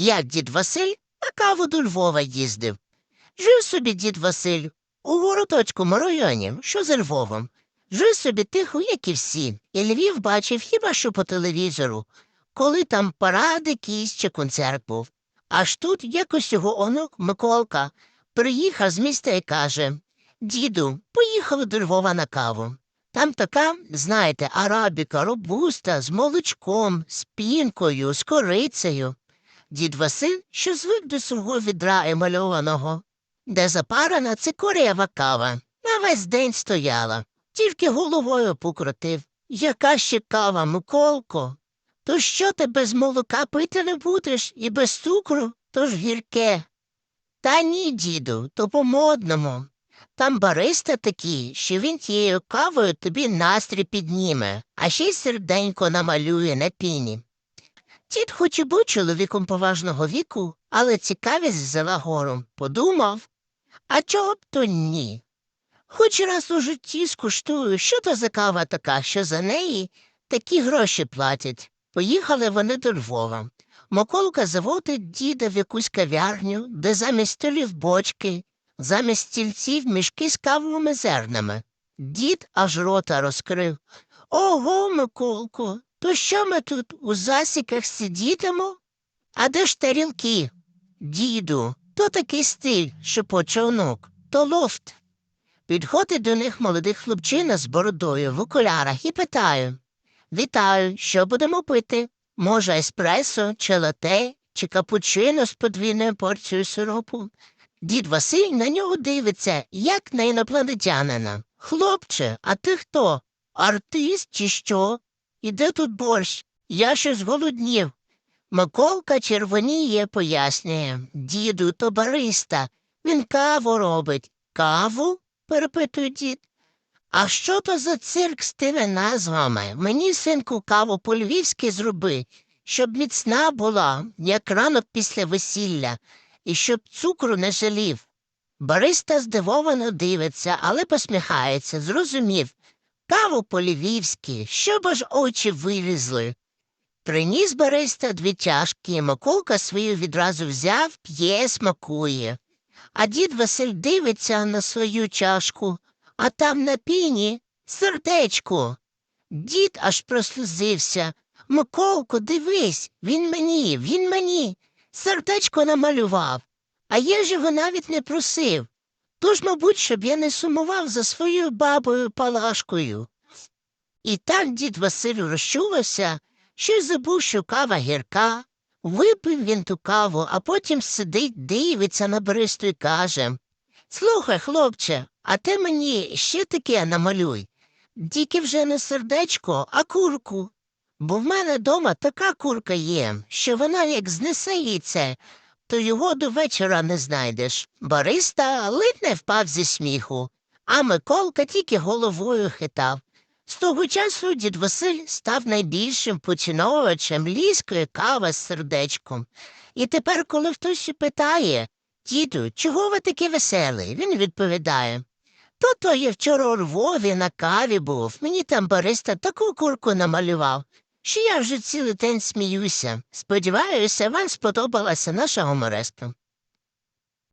як дід Василь на каву до Львова їздив. Жив собі дід Василь у Воротоцькому районі, що за Львовом. Жив собі тихо, як і всі, і Львів бачив хіба що по телевізору, коли там парад якийсь чи концерт був. Аж тут якось його онук Миколка приїхав з міста і каже Діду, поїхали до Львова на каву. Там така, знаєте, арабіка, робуста, з молочком, з пінкою, з корицею. Дід Василь, що звик до свого відра емальованого, де запарена цикорєва кава, на весь день стояла, тільки головою покрутив. Яка ще кава, Миколко? То що ти без молока пити не будеш і без цукру, то ж гірке. Та ні, діду, то по-модному. Там бариста такий, що він тією кавою тобі настрій підніме, а ще й серденько намалює на піні. Дід хоч і був чоловіком поважного віку, але цікавість взяла гору. Подумав, а чого б то ні? Хоч раз у житті скуштую, що то за кава така, що за неї такі гроші платять. Поїхали вони до Львова. Миколка заводить діда в якусь кав'ярню, де замість столів бочки, замість стільців мішки з кавовими зернами. Дід аж рота розкрив. Ого, Миколко, то що ми тут у засіках сидітимо? А де ж тарілки? Діду, то такий стиль, що почовнук, то лофт. Підходить до них молодий хлопчина з бородою в окулярах і питає Вітаю, що будемо пити? Може, еспресо, чи лате, чи капучино з подвійною порцією сиропу? Дід Василь на нього дивиться, як на інопланетянина. Хлопче, а ти хто? Артист чи що? І де тут борщ? Я щось голоднів. Миколка червоніє, пояснює. Діду, то бариста. Він каву робить. Каву? перепитує дід. А що то за цирк з тими назвами? Мені, синку, каву по-львівськи зроби, щоб міцна була, як ранок після весілля, і щоб цукру не жалів. Бариста здивовано дивиться, але посміхається, зрозумів. Каву по-львівськи, щоб аж очі вилізли. Приніс бариста дві чашки, Миколка свою відразу взяв, п'є, смакує. А дід Василь дивиться на свою чашку, а там на піні сердечко. Дід аж прослузився. Миколко, дивись, він мені, він мені. Сердечко намалював, а я ж його навіть не просив. Тож, мабуть, щоб я не сумував за своєю бабою Палашкою. І так дід Василь розчувався, що й забув, що кава гірка. Випив він ту каву, а потім сидить, дивиться на Бористу і каже Слухай, хлопче, а ти мені ще таке намалюй. Тільки вже не сердечко, а курку. Бо в мене дома така курка є, що вона як знесе яйце, то його до вечора не знайдеш. Бориста ледь не впав зі сміху, а Миколка тільки головою хитав. З того часу дід Василь став найбільшим поціновувачем ліської кави з сердечком. І тепер, коли хтось питає Діду, чого ви такий веселий? Він відповідає. То то я вчора у Львові на каві був, мені там бариста таку курку намалював, що я вже цілий день сміюся. Сподіваюся, вам сподобалася наша гумореска.